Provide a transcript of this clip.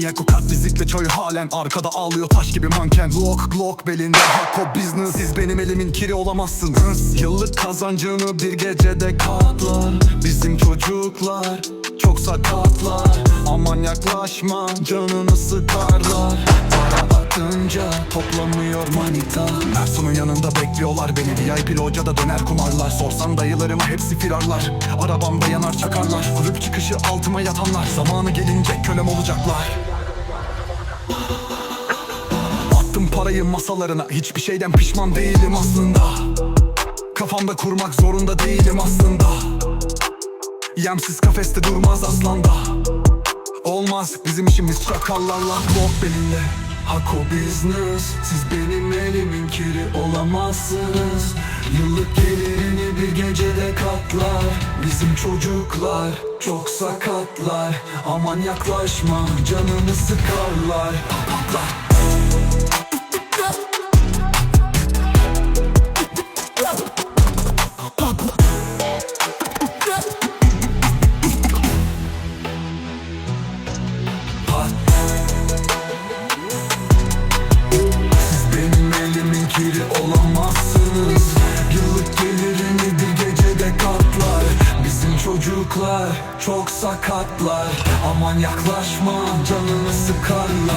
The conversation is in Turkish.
Yako kat fizikle çoy halen Arkada ağlıyor taş gibi manken. Glock glock belinde Hakko business. Siz benim elimin kiri olamazsınız. Yıllık kazancını bir gecede katlar. Bizim çocuklar çok sakatlar. Aman yaklaşma canını sıkarlar. Para atınca toplamıyor manita. Mersun'un yanında bekliyorlar beni. VIP locada döner kumarlar. Sorsan dayılarıma hepsi firarlar. Arabamda yanar çakarlar. Kulüp çıkışı altıma yatanlar. Zamanı gelince kölem olacaklar Attım parayı masalarına. Hiçbir şeyden pişman değilim aslında. Kafamda kurmak zorunda değilim aslında. Yemsiz kafeste durmaz aslanda. Olmaz bizim işimiz çakallarla. Bok belinde Hako business. Siz benim elimin kiri olamazsınız. Yıllık gecede katlar Bizim çocuklar çok sakatlar. Aman yaklaşma canını sıkarlar. Patlar çocuklar çok sakatlar. Aman yaklaşma canını sıkarlar